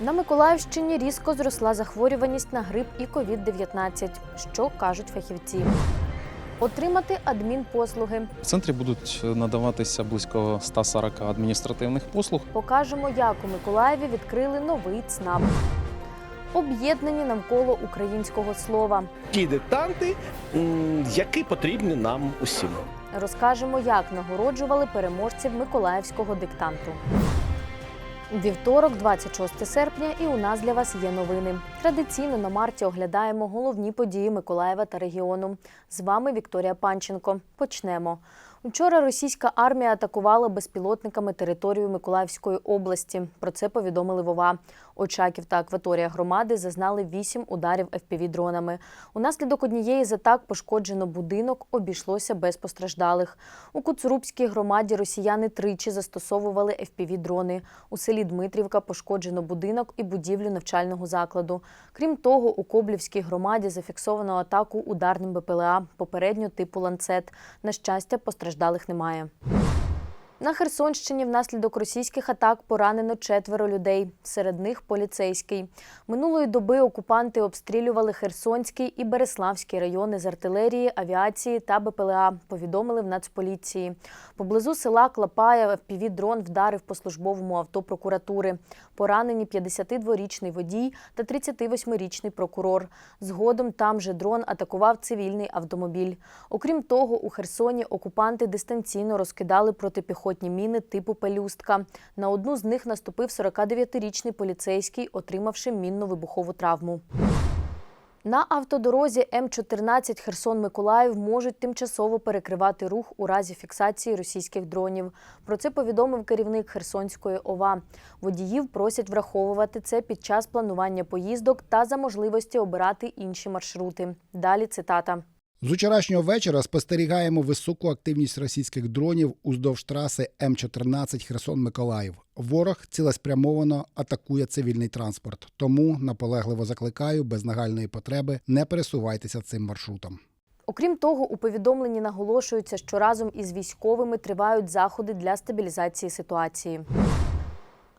На Миколаївщині різко зросла захворюваність на грип і COVID-19. Що кажуть фахівці? Отримати адмінпослуги. В центрі будуть надаватися близько 140 адміністративних послуг. Покажемо, як у Миколаєві відкрили новий ЦНАП. Об'єднані навколо українського слова. ті диктанти, які потрібні нам усім. Розкажемо, як нагороджували переможців Миколаївського диктанту. Вівторок, 26 серпня, і у нас для вас є новини. Традиційно на марті оглядаємо головні події Миколаєва та регіону. З вами Вікторія Панченко. Почнемо. Вчора російська армія атакувала безпілотниками територію Миколаївської області. Про це повідомили Вова. Очаків та акваторія громади зазнали вісім ударів ФПВ-дронами. Унаслідок однієї з атак пошкоджено будинок, обійшлося без постраждалих. У Куцурубській громаді росіяни тричі застосовували ФПВ-дрони. У селі Дмитрівка пошкоджено будинок і будівлю навчального закладу. Крім того, у Коблівській громаді зафіксовано атаку ударним БПЛА, попередньо типу ланцет. На щастя, постраждалих немає. На Херсонщині внаслідок російських атак поранено четверо людей. Серед них поліцейський. Минулої доби окупанти обстрілювали Херсонський і Береславський райони з артилерії, авіації та БПЛА. Повідомили в Нацполіції. Поблизу села Клапая дрон вдарив по службовому авто прокуратури. Поранені 52-річний водій та 38-річний прокурор. Згодом там же дрон атакував цивільний автомобіль. Окрім того, у Херсоні окупанти дистанційно розкидали протипіхотні міни типу пелюстка. На одну з них наступив 49-річний поліцейський, отримавши мінно-вибухову травму. На автодорозі М14 Херсон-Миколаїв можуть тимчасово перекривати рух у разі фіксації російських дронів. Про це повідомив керівник Херсонської ОВА. Водіїв просять враховувати це під час планування поїздок та за можливості обирати інші маршрути. Далі цитата. З вчорашнього вечора спостерігаємо високу активність російських дронів уздовж траси М14 Херсон-Миколаїв. Ворог цілеспрямовано атакує цивільний транспорт. Тому наполегливо закликаю без нагальної потреби не пересувайтеся цим маршрутом. Окрім того, у повідомленні наголошується, що разом із військовими тривають заходи для стабілізації ситуації.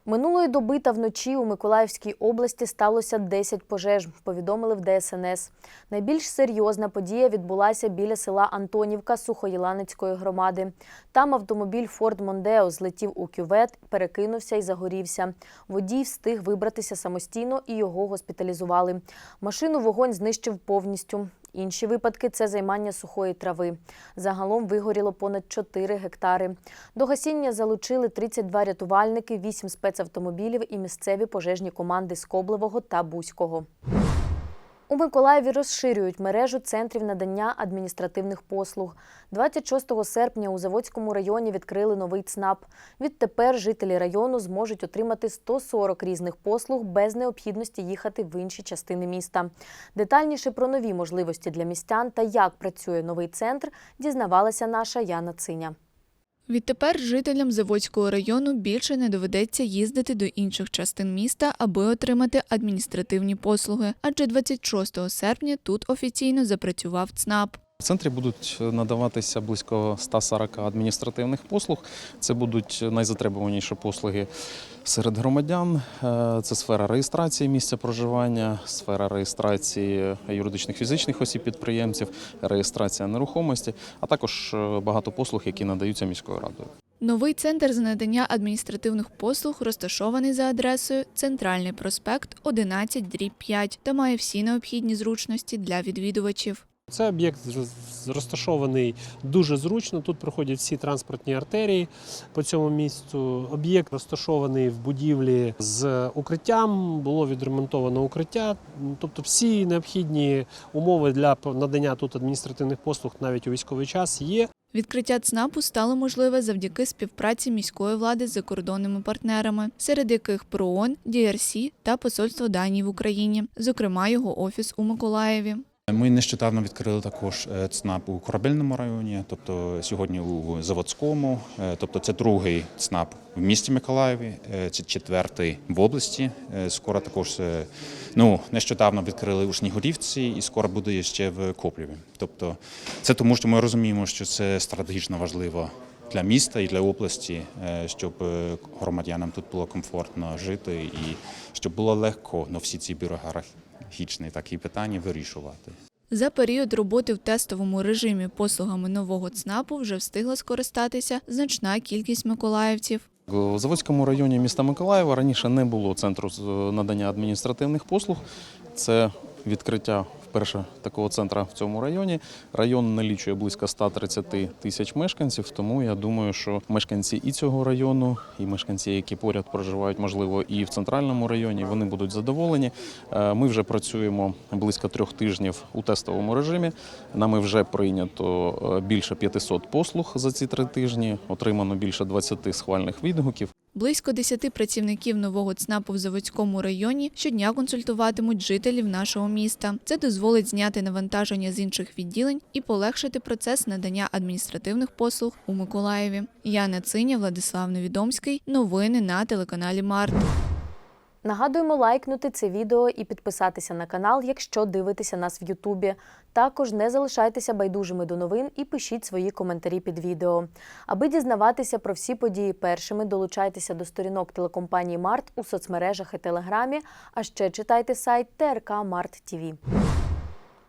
Минулої доби та вночі у Миколаївській області сталося 10 пожеж, повідомили в ДСНС. Найбільш серйозна подія відбулася біля села Антонівка Сухоєланецької громади. Там автомобіль Форд Мондео злетів у кювет, перекинувся і загорівся. Водій встиг вибратися самостійно і його госпіталізували. Машину вогонь знищив повністю. Інші випадки це займання сухої трави. Загалом вигоріло понад 4 гектари. До гасіння залучили 32 рятувальники, 8 спецавтомобілів і місцеві пожежні команди з Коблевого та Бузького. У Миколаєві розширюють мережу центрів надання адміністративних послуг. 26 серпня у Заводському районі відкрили новий ЦНАП. Відтепер жителі району зможуть отримати 140 різних послуг без необхідності їхати в інші частини міста. Детальніше про нові можливості для містян та як працює новий центр дізнавалася наша Яна Циня. Відтепер жителям Заводського району більше не доведеться їздити до інших частин міста, аби отримати адміністративні послуги. Адже 26 серпня тут офіційно запрацював ЦНАП. В центрі будуть надаватися близько 140 адміністративних послуг. Це будуть найзатребуваніші послуги серед громадян. Е, Це сфера реєстрації місця проживання, сфера реєстрації юридичних фізичних осіб підприємців, реєстрація нерухомості, а також е, багато послуг, які надаються міською радою. Новий центр з надання адміністративних послуг розташований за адресою Центральний проспект 11 дріб 5 та має всі необхідні зручності для відвідувачів. Це об'єкт розташований дуже зручно. Тут проходять всі транспортні артерії по цьому місцю. Об'єкт розташований в будівлі з укриттям. Було відремонтовано укриття. Тобто, всі необхідні умови для надання тут адміністративних послуг навіть у військовий час є. Відкриття ЦНАПу стало можливе завдяки співпраці міської влади з закордонними партнерами, серед яких ПРООН, DRC та Посольство Данії в Україні, зокрема його офіс у Миколаєві. Ми нещодавно відкрили також е, ЦНАП у корабельному районі, тобто сьогодні у Заводському, Е, тобто це другий ЦНАП в місті Миколаєві, е, це четвертий в області. Скоро також ну нещодавно відкрили у Снігурівці, і скоро буде ще в Копліві. Тобто, це тому, що ми розуміємо, що це стратегічно важливо для міста і для області, щоб громадянам тут було комфортно жити і щоб було легко на всі ці бюрократичні такі питання вирішувати. За період роботи в тестовому режимі послугами нового ЦНАПу вже встигла скористатися значна кількість миколаївців. У Заводському районі міста Миколаєва раніше не було центру з надання адміністративних послуг. Це відкриття вперше такого центру в цьому районі. Район налічує близько 130 тисяч мешканців, тому я думаю, що мешканці і цього району, і мешканці, які поряд проживають, можливо, і в центральному районі, вони будуть задоволені. Е, Ми вже працюємо близько трьох тижнів у тестовому режимі. Нами вже прийнято е, більше 500 послуг за ці три тижні. Отримано більше 20 схвальних відгуків. Близько 10 працівників нового ЦНАПу в Заводському районі щодня консультуватимуть жителів нашого міста. Це дозволить зняти навантаження з інших відділень і полегшити процес надання адміністративних послуг у Миколаєві. Яна Циня, Владислав Невідомський. Новини на телеканалі Март. Нагадуємо лайкнути це відео і підписатися на канал, якщо дивитеся нас в Ютубі. Також не залишайтеся байдужими до новин і пишіть свої коментарі під відео. Аби дізнаватися про всі події першими, долучайтеся до сторінок телекомпанії Март у соцмережах і Телеграмі, а ще читайте сайт ТРК Март ТІВІ.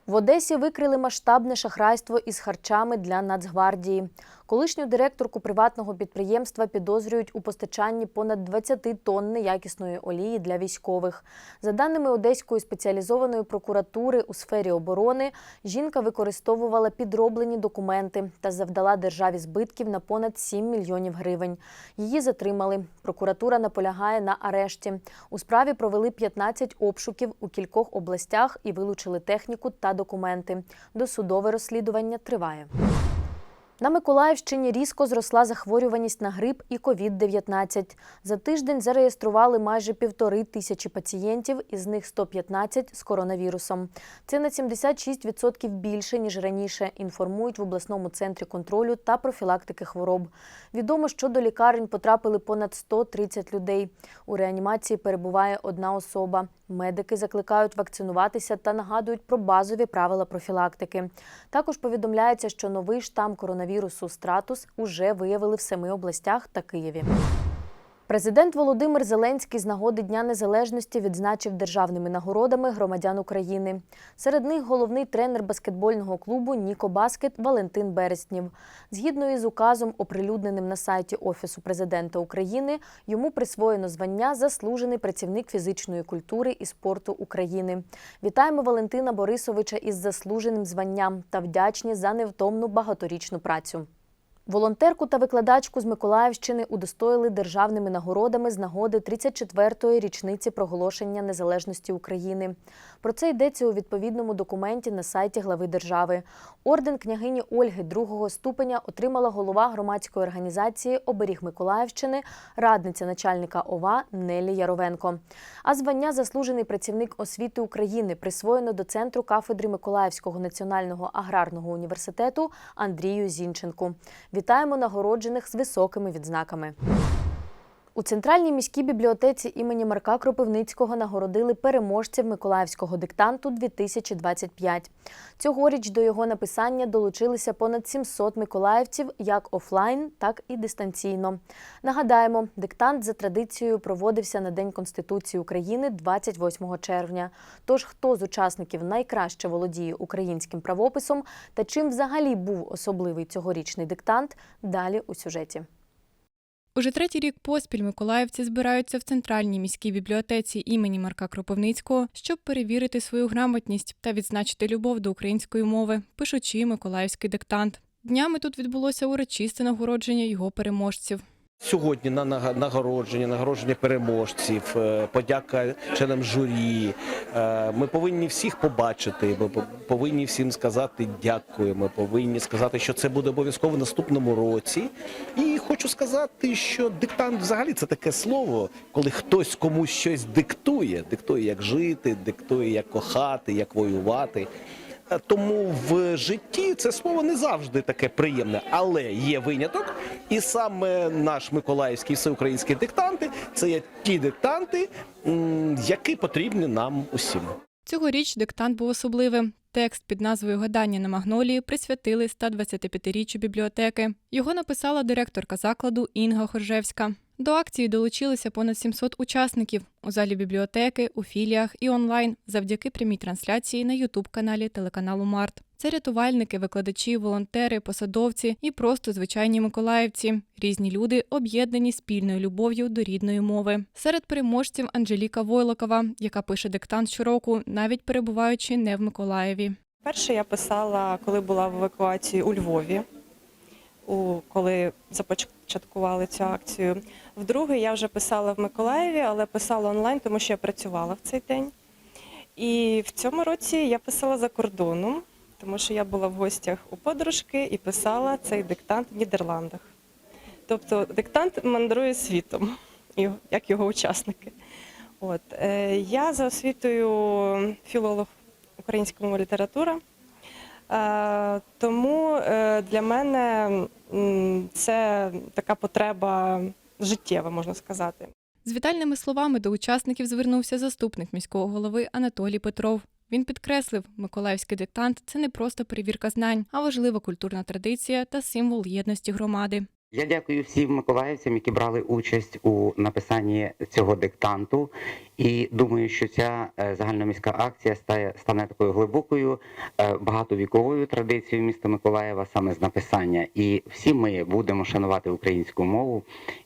В Одесі викрили масштабне шахрайство із харчами для Нацгвардії. Колишню директорку приватного підприємства підозрюють у постачанні понад 20 тонн неякісної олії для військових. За даними Одеської спеціалізованої прокуратури у сфері оборони, жінка використовувала підроблені документи та завдала державі збитків на понад 7 мільйонів гривень. Її затримали. Прокуратура наполягає на арешті. У справі провели 15 обшуків у кількох областях і вилучили техніку та документи. Досудове розслідування триває. На Миколаївщині різко зросла захворюваність на грип і COVID-19. За тиждень зареєстрували майже півтори тисячі пацієнтів, із них 115 з коронавірусом. Це на 76% більше, ніж раніше, інформують в обласному центрі контролю та профілактики хвороб. Відомо, що до лікарень потрапили понад 130 людей. У реанімації перебуває одна особа. Медики закликають вакцинуватися та нагадують про базові правила профілактики. Також повідомляється, що новий штам коронавірусу Стратус уже виявили в семи областях та Києві. Президент Володимир Зеленський з нагоди Дня Незалежності відзначив державними нагородами громадян України. Серед них головний тренер баскетбольного клубу Ніко Баскет Валентин Береснів. Згідно із указом, оприлюдненим на сайті Офісу президента України, йому присвоєно звання Заслужений працівник фізичної культури і спорту України. Вітаємо Валентина Борисовича із заслуженим званням та вдячні за невтомну багаторічну працю. Волонтерку та викладачку з Миколаївщини удостоїли державними нагородами з нагоди 34-ї річниці проголошення незалежності України. Про це йдеться у відповідному документі на сайті глави держави. Орден княгині Ольги другого ступеня отримала голова громадської організації Оберіг Миколаївщини, радниця начальника ОВА Нелі Яровенко. А звання заслужений працівник освіти України присвоєно до центру кафедри Миколаївського національного аграрного університету Андрію Зінченку. Вітаємо нагороджених з високими відзнаками. У центральній міській бібліотеці імені Марка Кропивницького нагородили переможців Миколаївського диктанту 2025. Цьогоріч до його написання долучилися понад 700 миколаївців як офлайн, так і дистанційно. Нагадаємо, диктант за традицією проводився на День Конституції України 28 червня. Тож хто з учасників найкраще володіє українським правописом та чим взагалі був особливий цьогорічний диктант, далі у сюжеті. Уже третій рік поспіль миколаївці збираються в центральній міській бібліотеці імені Марка Кропивницького, щоб перевірити свою грамотність та відзначити любов до української мови, пишучи миколаївський диктант. Днями тут відбулося урочисте нагородження його переможців. Сьогодні на нагородження, нагородження переможців, е, подяка членам журі. Е, Ми повинні всіх побачити. Ми по- повинні всім сказати дякую. Ми повинні сказати, що це буде обов'язково в наступному році. І хочу сказати, що диктант взагалі це таке слово, коли хтось комусь щось диктує. Диктує, як жити, диктує, як кохати, як воювати. Тому в житті це слово не завжди таке приємне, але є виняток. І саме наш миколаївський всеукраїнський диктанти це є ті диктанти, які потрібні нам усім. Цьогоріч диктант був особливим. Текст під назвою Гадання на магнолії присвятили 125-річчю бібліотеки. Його написала директорка закладу Інга Хоржевська. До акції долучилися понад 700 учасників у залі бібліотеки, у філіях і онлайн завдяки прямій трансляції на Ютуб-каналі телеканалу Март. Це рятувальники, викладачі, волонтери, посадовці і просто звичайні миколаївці. Різні люди об'єднані спільною любов'ю до рідної мови. Серед переможців Анжеліка Войлокова, яка пише диктант щороку, навіть перебуваючи не в Миколаєві. Перше я писала, коли була в евакуації у Львові, у, коли започаткували цю акцію. Вдруге я вже писала в Миколаєві, але писала онлайн, тому що я працювала в цей день. І в цьому році я писала за кордоном, тому що я була в гостях у подружки і писала цей диктант в Нідерландах. Тобто диктант мандрує світом, як його учасники. От. е, Я за освітою філолог українська мова література. Е, Тому е, для мене це така потреба життєва, можна сказати. З вітальними словами до учасників звернувся заступник міського голови Анатолій Петров. Він підкреслив, миколаївський диктант це не просто перевірка знань, а важлива культурна традиція та символ єдності громади. Я дякую всім миколаївцям, які брали участь у написанні цього диктанту. І думаю, що ця е, загальноміська акція стає стане такою глибокою е, багатовіковою традицією міста Миколаєва саме з написання. І всі ми будемо шанувати українську мову,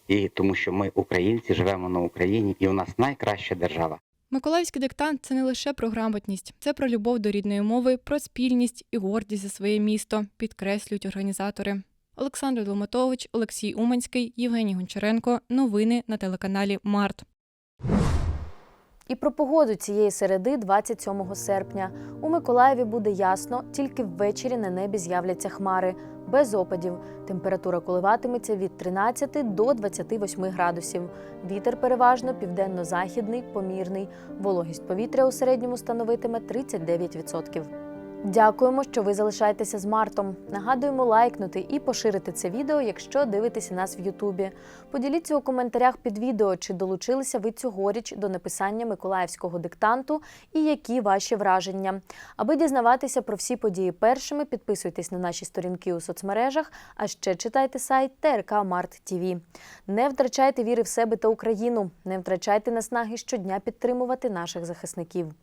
і тому що ми українці живемо на Україні, і у нас найкраща держава. Миколаївський диктант це не лише про грамотність, це про любов до рідної мови, про спільність і гордість за своє місто, підкреслюють організатори. Олександр Долматович, Олексій Уманський, Євгеній Гончаренко. Новини на телеканалі Март. І про погоду цієї середи, 27 серпня. У Миколаєві буде ясно, тільки ввечері на небі з'являться хмари. Без опадів. Температура коливатиметься від 13 до 28 градусів. Вітер переважно південно-західний, помірний. Вологість повітря у середньому становитиме 39%. Дякуємо, що ви залишаєтеся з Мартом. Нагадуємо лайкнути і поширити це відео, якщо дивитеся нас в Ютубі. Поділіться у коментарях під відео, чи долучилися ви цьогоріч до написання миколаївського диктанту і які ваші враження. Аби дізнаватися про всі події першими, підписуйтесь на наші сторінки у соцмережах, а ще читайте сайт ТРК Март ТІВІ. Не втрачайте віри в себе та Україну, не втрачайте наснаги щодня підтримувати наших захисників.